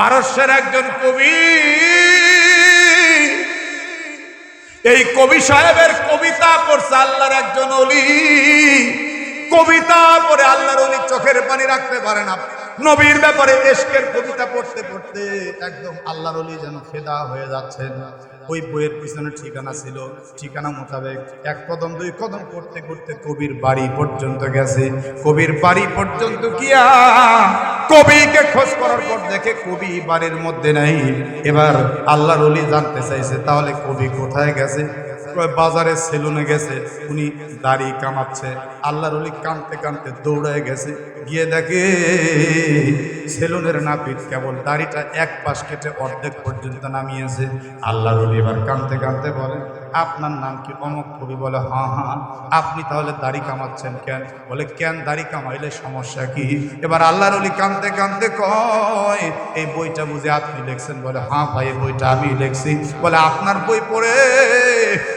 পারস্যের একজন কবি। এই কবি সাহেবের কবিতা পড়ছে আল্লাহর একজন অলি। কবিতা পড়ে আল্লাহর অলি চোখের পানি রাখতে পারে না। নবীর ব্যাপারে এশকের কবিতা পড়তে পড়তে একদম আল্লাহর অলি যেন ফেদা হয়ে যাচ্ছেন। ওই বইয়ের পিছনে ঠিকানা ছিল। ঠিকানা মোতাবেক এক কদম, দুই কদম করতে করতে কবির বাড়ি পর্যন্ত গেছে। কবির বাড়ি পর্যন্ত গিয়া কবিকে খোঁজ করার পর দেখে কবি বাড়ির মধ্যে নেই। এবার আল্লাহর অলি জানতে চাইছে, তাহলে কবি কোথায় গেছে? বাজারে সেলুনে গেছে, উনি দাড়ি কামাচ্ছে, আল্লাহর অলি কানতে কানতে দৌড়ায় গেছে, গিয়ে দেখে সেলুনের নাপিত কেবল দাড়িটা এক পাশ কেটে অর্ধেক পর্যন্ত নামিয়েছে, আল্লাহর অলি এবার কানতে কানতে বলে আপনার নাম কি অমক কবি বলে হ্যাঁ হ্যাঁ আপনি তাহলে দাড়ি কামাচ্ছেন কেন? বলে, কেন দাড়ি কামাইলে সমস্যা কি? এবার আল্লাহর অলি কানতে কানতে কয়, এই বইটা বুঝে আপনি লিখছেন? বলে হ্যাঁ ভাই, এই বইটা আমি লিখছি। বলে, আপনার বই পড়ে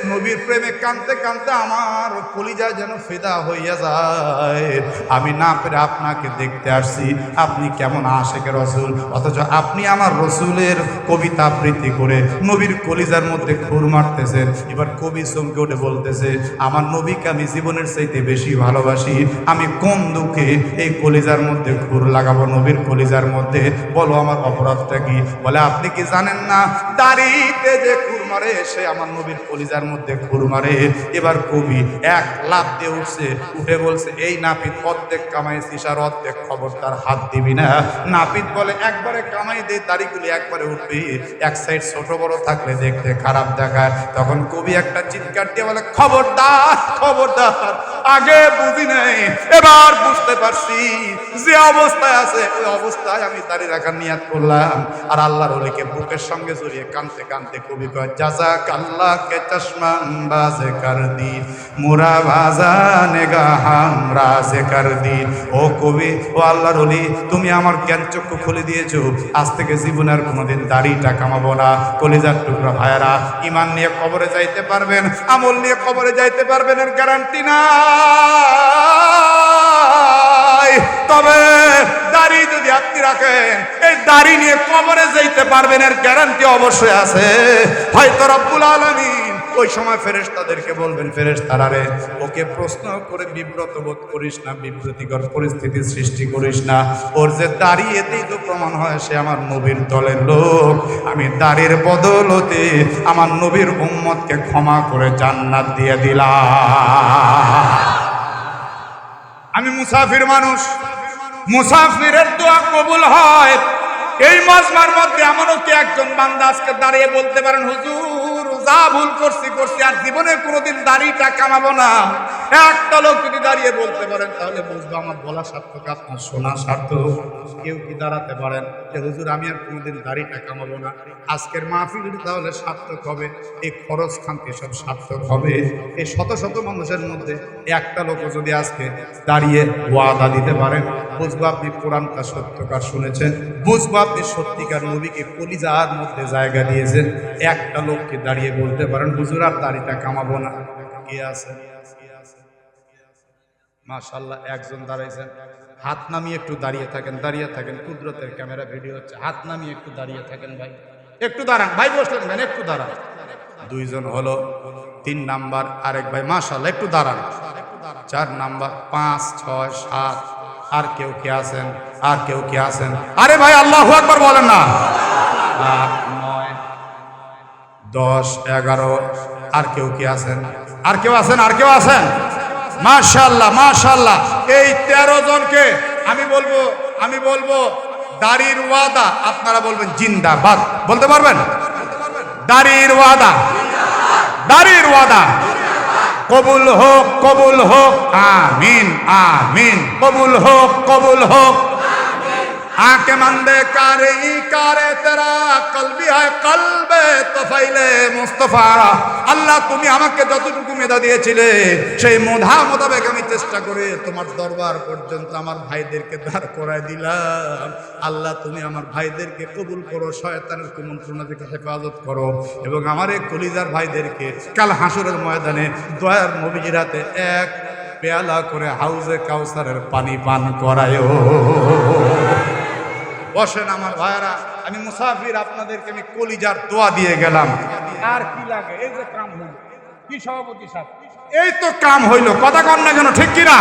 নবীর প্রেমে কানতে কানতে আমার কলিজা যেন ফেদা হইয়া যায়। আমি না পেরে আপনাকে দেখতে আসছি। আপনি কেমন আশেকে রসুল? অথচ আপনি আমার রসুলের কবিতা আবৃত্তি করে নবীর কলিজার মধ্যে খুর মারতেছেন। এবার কবি চমকে উঠে বলতেছে, আমার নবীকে আমি জীবনের চাইতে বেশি ভালোবাসি। আমি কোন দুঃখে এই কলিজার মধ্যে ঘুর লাগাবো? নবীর কলিজার মধ্যে বলো আমার অপরাধটা কি? বলে, আপনি কি জানেন না? দাড়িতে যে মারে সে আমার নবীর কলিজার মধ্যে খুর মারে। এবার কবি এক লাভ দিয়ে উঠছে, উঠে বলছে, এই নাপিত, অর্ধেক কামাইছিস আর অর্ধেক খবর তার হাত দিবি না। নাপিত বলে, একবারে কামাই দে, দাড়িগুলি একবারে উঠবি। এক সাইড ছোট, বড় থাকলে দেখতে খারাপ দেখায়। তখন কবি একটা চিৎকার দিয়ে বলে, খবরদার খবরদার, আগে বুঝি নাই, এবার বুঝতে পারছি। যে অবস্থায় আছে, ওই অবস্থায় আমি দাড়ি রাখার নিয়াত করলাম। আর আল্লাহর ওলিকে বুকের সঙ্গে জড়িয়ে কানতে কানতে কবি কয় কাল্লা কে চশমান বাজে কর দি মুরা বাজানে গা হামরা সে কর দি ও কবি, ও আল্লাহর ওলি, তুমি আমার জ্ঞান চক্ষু খুলে দিয়েছ। আজ থেকে জীবনের কোনোদিন দাড়িটা কামাবো না। কলিজার টুকরা ভাইয়ারা ইমান নিয়ে কবরে যাইতে পারবেন, আমল নিয়ে কবরে যাইতে পারবেন এর গ্যারান্টি নাই। তবে দাড়ি যদি আপনি রাখেন দাড়ি নিয়ে কবরে যাইতে পারবেন এর গ্যারান্টি অবশ্যই আছে। হয়তো রব্বুল আলমিন ওই সময় ফেরেশতাদেরকে বলবেন ফেরেশতারারে ওকে প্রশ্ন করে বিব্রত বোধ করিস না বিব্রতিকর পরিস্থিতি সৃষ্টি করিস না। ওর যে দাঁড়িয়েতেই তো প্রমাণ হয় সে আমার নবীর দলের লোক। আমি দাড়ির বদলতে আমার নবীর উম্মতকে ক্ষমা করে জান্নাত দিয়ে দিলাম। আমি মুসাফির মানুষ। মুসাফিরের দোয়া কবুল হয়। এই মজমার মধ্যে এমনও কি একজন বান্দা আজকে দাঁড়িয়ে বলতে পারেন হুজুর? যা ভুল করছি করছি, আর জীবনে কোনোদিন দাড়িটা কামাবো না। একটা লোক যদি দাঁড়িয়ে বলতে পারেন, তাহলে বুঝব আমার বলা সার্থক, আপনার শোনা সার্থক। কেউ কি দাঁড়াতে পারেন যে, হুজুর, আমি আর কোনোদিন দাড়িটা কামাবো না। আজকের মাহফিল তাহলে সার্থক হবে, এই খরচ খানকে সব সার্থক হবে। এই শত শত মানুষের মধ্যে একটা লোক যদি আজকে দাঁড়িয়ে ওয়াদা দিতে পারেন, বুঝব আপনি কোরআনটা সত্যকার শুনেছেন, বুঝব আপনি সত্যিকার নবীকে কলিজার মধ্যে জায়গা দিয়েছেন। একটা লোককে দাঁড়িয়ে বলতে পারেন, হুজুর, আর দাড়িটা কামাবো না। কে আছে? মাশাল্লাহ একজন দাঁড়াইছেন। হাত নামিয়ে একটু দাঁড়িয়ে থাকেন দাঁড়িয়ে থাকেন। কুদরতের ক্যামেরা ভিডিও হচ্ছে, হাত নামিয়ে একটু দাঁড়িয়ে থাকেন ভাই। একটু দাঁড়ান, ভাই বসলেন ভাই, একটু দাঁড়ান। দুইজন হলো, তিন নাম্বার আরেক ভাই মাশাল্লাহ একটু দাঁড়ান। চার নাম্বার, পাঁচ, ছয়, সাত, আর কেউ কে আছেন? আর কেউ কে আছেন? আরে ভাই, আল্লাহ একবার বলেন না। দশ এগারো আর কেউ কি আছেন আর কেউ আছেন আর কেউ আছেন মাশাল্লাহ মাশাল্লাহ এই তেরো জনকে আমি বলবো আমি বলবো দাড়ির ওয়াদা আপনারা বলবেন জিন্দাবাদ বলতে পারবেন দাড়ির ওয়াদা দাড়ির ওয়াদা কবুল হোক কবুল হোক আমিন আমিন কবুল হোক কবুল হোক आके मंदे कारे ई कारे तेरा কলবি হয় কলবে আল্লাহ তুমি আমাকে দিয়েছিলে, সেই আমি চেষ্টা করে তোমার দরবার পর্যন্ত আমার ভাইদেরকে দাঁড় করায় দিলাম। আল্লাহ তুমি আমার ভাইদেরকে কবুল করো, শয়তানের কুমন্ত্রণা থেকে হেফাজত করো এবং আমার এই কলিজার ভাইদেরকে কাল হাসুরের ময়দানে দয়ার নবীজির হাতে এক পেয়ালা করে হাউজে কাউসারের পানি পান করায়ও বসেন আমার ভাইরা আমি মুসাফির আপনাদেরকে আমি কলিজার দোয়া দিয়ে গেলাম। আর কি লাগে? এই যে কাম হইল। কি সভাপতি সাহেব? এই তো কাম হইল। কথা কন না কেন, ঠিক কিনা?